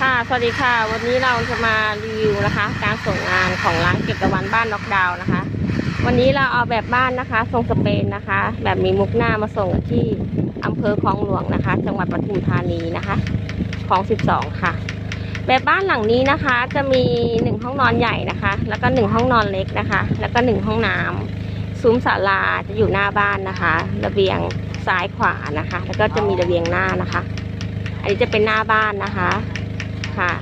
ค่ะ สวัสดีค่ะ วันนี้เราจะมารีวิวนะคะ การส่งงานของร้านเก็บตะวันบ้านน็อกดาวน์นะคะ วันนี้เราเอาแบบบ้านนะคะ ทรงสเปนนะคะ แบบมีมุกหน้ามาส่งที่อำเภอคลองหลวงนะคะ จังหวัดปทุมธานีนะคะคลอง 12 ค่ะ แบบบ้านหลังนี้นะคะ จะมีหนึ่งห้องนอนใหญ่นะคะ แล้วก็หนึ่งห้องนอนเล็กนะคะ แล้วก็หนึ่งห้องน้ำซุ้มศาลาจะอยู่หน้าบ้านนะคะ ระเบียงซ้ายขวานะคะ แล้วก็จะมีระเบียงหน้านะคะ อันนี้จะเป็นหน้าบ้านนะคะ ค่ะ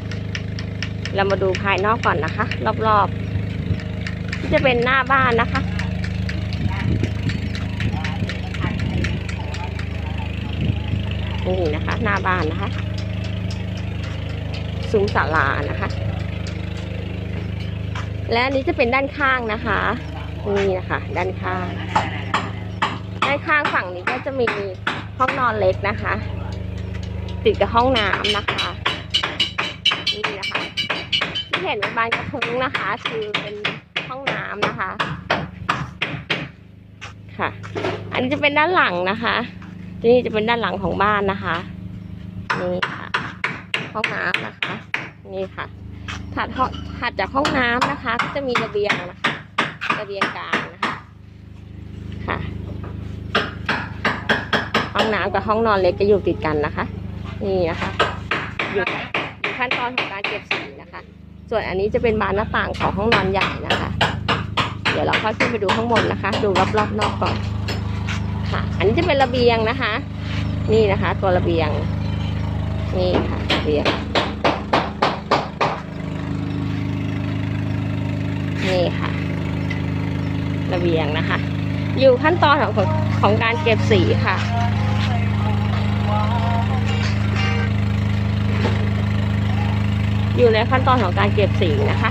เรามาดูภายนอกก่อนนะคะ รอบๆที่จะเป็นหน้าบ้านนะคะ นี่นะคะ หน้าบ้านนะคะซุ้มศาลานะคะ และอันนี้จะเป็นด้านข้างนะคะนี่นะคะด้านข้าง ด้านข้างฝั่งนี้ก็จะมีห้องนอนเล็กนะคะ ติดกับห้องน้ำนะคะนี่นะคะ ที่เห็นบานกระทุ้งนะคะ คือเป็นห้องน้ำนะคะ ค่ะ อันนี้จะเป็นด้านหลังนะคะทีนี่จะเป็นด้านหลังของบ้านนะคะ นี่ค่ะ ห้องน้ำนะคะ นี่ค่ะถัดหัดจากห้องน้ำนะคะ ก็จะมีระเบียงนะคะระเบียงกลางนะคะค่ะ ห้องน้ำกับห้องนอนเล็กจะอยู่ติดกันนะคะ นี่นะคะอยู่อยู่ขั้นตอนของ ส่วนอันนี้จะเป็นบานหน้าต่างของห้องนอนใหญ่นะคะ เดี๋ยวเราค่อยขึ้นไปดูข้างบนนะคะ ดูรอบๆนอกก่อนค่ะ อันนี้จะเป็นระเบียงนะคะ นี่นะคะ ตัวระเบียง นี่ค่ะระเบียง นี่ค่ะ ระเบียงนะคะ อยู่ขั้นตอนของของของการเก็บสีค่ะ อยู่ในขั้นตอนของการเก็บสีนะคะ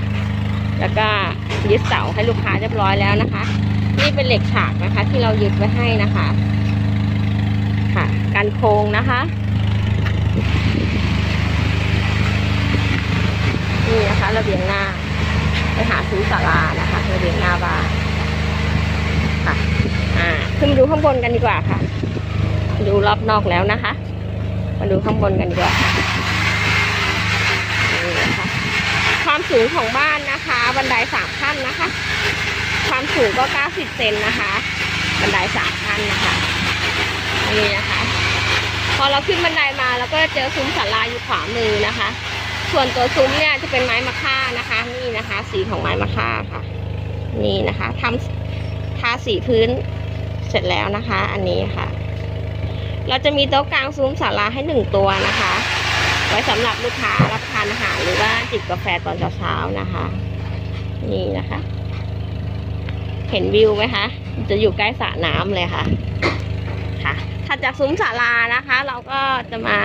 แล้วก็ยึดเสาให้ลูกค้าเรียบร้อยแล้วนะคะ นี่เป็นเหล็กฉากนะคะ ที่เรายึดไว้ให้นะคะ ค่ะการโครงนะคะนี่นะคะระเบียงหน้า ไปหาซื้อศาลานะคะระเบียงหน้าบ้านค่ะอ่าขึ้นมาดูข้างบนกันดีกว่าค่ะ ดูรอบนอกแล้วนะคะ มาดูข้างบนกันดีกว่า ความสูงของบ้านนะคะ บันไดสามขั้นนะคะ ความสูงก็90เซนนะคะ บันไดสามขั้นนะคะนี่นะคะ พอเราขึ้นบันไดมาเราก็จะเจอซุ้มศาลาอยู่ขวามือนะคะ ส่วนตัวซุ้มเนี่ยจะเป็นไม้มะค่านะคะ นี่นะคะ สีของไม้มะค่าค่ะ นี่นะคะทำทาสีพื้นเสร็จแล้วนะคะ อันนี้ค่ะ เราจะมีโต๊ะกลางซุ้มศาลาให้หนึ่งตัวนะคะ ไว้สำหรับลูกค้ารับทานอาหารหรือว่าจิบกาแฟตอนเช้าๆนะคะ นี่นะคะ เห็นวิวไหมคะ จะอยู่ใกล้สระน้ำเลยค่ะ ค่ะถัดจากซุ้มศาลานะคะ เราก็จะมา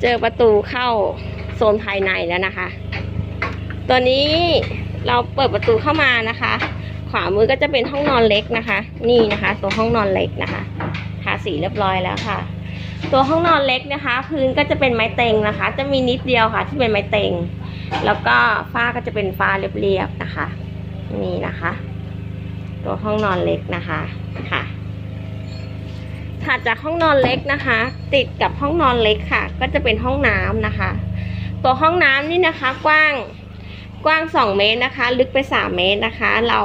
เจอประตูเข้าโซนภายในแล้วนะคะ ตัวนี้เราเปิดประตูเข้ามานะคะ ขวามือก็จะเป็นห้องนอนเล็กนะคะ นี่นะคะ ตัวห้องนอนเล็กนะคะทาสีเรียบร้อยแล้วค่ะ ตัวห้องนอนเล็กนะคะ พื้นก็จะเป็นไม้เต็งนะคะ จะมีนิดเดียวค่ะ ที่เป็นไม้เต็ง แล้วก็ฝ้าก็จะเป็นฝ้าเรียบๆนะคะนี่นะคะ ตัวห้องนอนเล็กนะคะค่ะถัดจากห้องนอนเล็กนะคะ ติดกับห้องนอนเล็กค่ะ ก็จะเป็นห้องน้ำนะคะ ตัวห้องน้ำนี่นะคะกว้างกว้าง 2 เมตรนะคะ ลึกไป 3 เมตรนะคะ เรา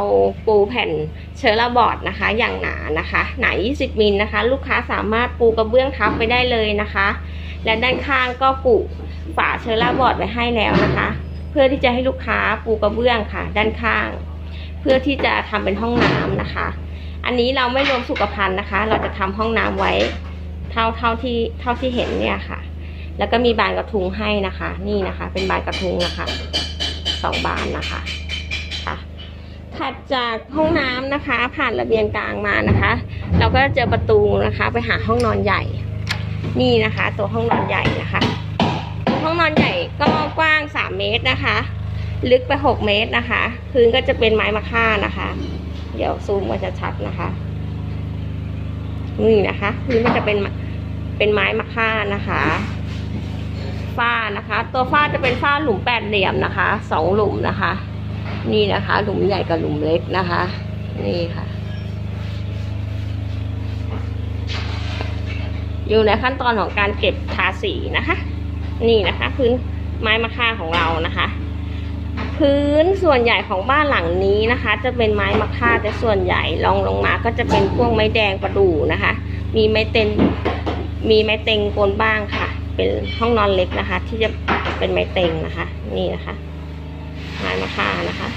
ปูแผ่น เชอร์ราบอร์ดนะคะอย่างหนานะคะ หนา 20 มิลนะคะ ลูกค้าสามารถปูกระเบื้องทับไปได้เลยนะคะ และด้านข้างก็ปูฝาเชอร์ราบอร์ดไว้ให้แล้วนะคะ เพื่อที่จะให้ลูกค้าปูกระเบื้องค่ะ ด้านข้าง เพื่อที่จะทำเป็นห้องน้ำนะคะ อันนี้เราไม่รวมสุขภัณฑ์นะคะ เราจะทำห้องน้ำไว้เท่าเท่าที่เท่าที่เห็นเนี่ยค่ะ แล้วก็มีบานกระทุงให้นะคะ นี่นะคะ เป็นบานกระทุงนะคะสองบานนะคะ ถัดจากห้องน้ำนะคะ ผ่านระเบียงกลางมานะคะ เราก็เจอประตูนะคะ ไปหาห้องนอนใหญ่ นี่นะคะ ตัวห้องนอนใหญ่นะคะ ห้องนอนใหญ่ก็กว้าง 3 เมตรนะคะ ลึกไป 6 เมตรนะคะ พื้นก็จะเป็นไม้มะค่านะคะ เดี๋ยวซูมมันจะชัดนะคะนี่นะคะพื้นมันจะเป็นเป็นไม้มะค่านะคะฝ้านะคะ ตัวฝ้าจะเป็นฝ้าหลุมแปดเหลี่ยมนะคะสองหลุมนะคะ นี่นะคะ หลุมใหญ่กับหลุมเล็กนะคะ นี่ค่ะ อยู่ในขั้นตอนของการเก็บทาสีนะคะ นี่นะคะ พื้นไม้มะค่าของเรานะคะ พื้นส่วนใหญ่ของบ้านหลังนี้นะคะ จะเป็นไม้มะค่าแต่ส่วนใหญ่รองลงมาก็จะเป็นพวกไม้แดงประดู่นะคะ มีไม้เต็นมีไม้เต็งกนบ้างค่ะ เป็นห้องนอนเล็กนะคะ ที่จะเป็นไม้เต็งนะคะ นี่นะคะ ไม้มะค่านะคะ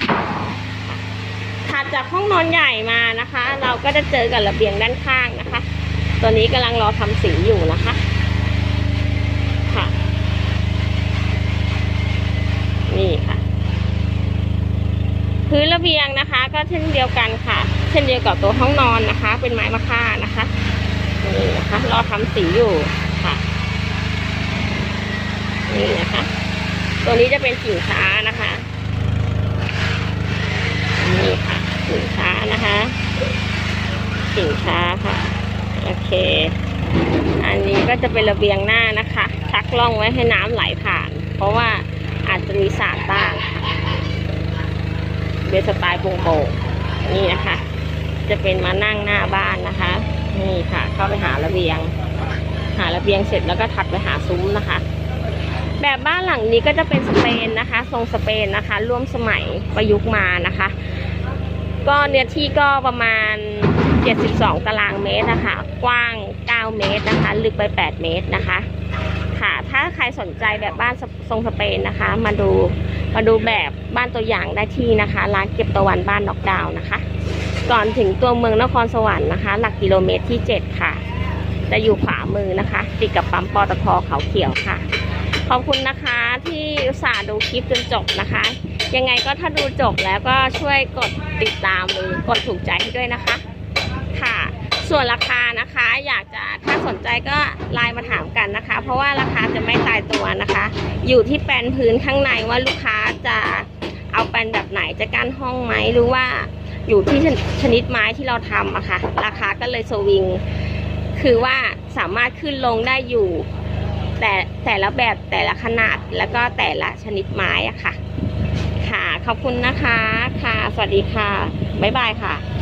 ถัดจากห้องนอนใหญ่มานะคะ เราก็จะเจอกับระเบียงด้านข้างนะคะ ตัวนี้กำลังรอทำสีอยู่นะคะค่ะ นี่ค่ะ พื้นระเบียงนะคะ ก็เช่นเดียวกันค่ะ เช่นเดียวกับตัวห้องนอนนะคะ เป็นไม้มะค่านะคะนี่นะคะ รอทำสีอยู่ค่ะนี่นะคะ ตัวนี้จะเป็นกิ่งช้านะคะ นี่ค่ะกิ่งช้านะคะกิ่งช้าค่ะ โอเค อันนี้ก็จะเป็นระเบียงหน้านะคะ ชักล่องไว้ให้น้ำไหลผ่าน เพราะว่าอาจจะมีสาดบ้างค่ะเบสไตล์โปร่งๆนี่นะคะ จะเป็นมานั่งหน้าบ้านนะคะ นี่ค่ะ เข้าไปหาระเบียง หาระเบียงเสร็จแล้วก็ถัดไปหาซุ้มนะคะ แบบบ้านหลังนี้ก็จะเป็นสเปนนะคะ ทรงสเปนนะคะ ร่วมสมัยประยุกต์มานะคะ ก็เนื้อที่ก็ประมาณ 72 ตารางเมตรนะคะ กว้าง 9 เมตรนะคะ ลึกไป 8 เมตรนะคะ ค่ะ ถ้าใครสนใจแบบบ้านทรงสเปนนะคะ มาดูมาดูแบบบ้านตัวอย่างได้ที่นะคะ ร้านเก็บตะวันบ้านนอกดาวนะคะ ก่อนถึงตัวเมืองนครสวรรค์นะคะ หลักกิโลเมตรที่ 7 ค่ะ จะอยู่ขวามือนะคะ ติดกับปั๊มปตทเขาเขียวค่ะ ขอบคุณนะคะที่อุตส่าห์ดูคลิปจนจบนะคะ ยังไงก็ถ้าดูจบแล้วก็ช่วยกดติดตามหรือกดถูกใจให้ด้วยนะคะ ค่ะ ส่วนราคานะคะอยากจะถ้าสนใจก็ไลน์มาถามกันนะคะ เพราะว่าราคาจะไม่ตายตัวนะคะ อยู่ที่แปลนพื้นข้างในว่าลูกค้าจะเอาแปลนแบบไหนจะกั้นห้องไหมหรือว่าอยู่ที่ชนิดไม้ที่เราทำอะค่ะ ราคาก็เลยสวิง คือว่าสามารถขึ้นลงได้อยู่ แต่แต่ละแบบแต่ละขนาดแล้วก็แต่ละชนิดไม้อะค่ะ ค่ะ ขอบคุณนะคะ ค่ะ สวัสดีค่ะ บ๊ายบายค่ะ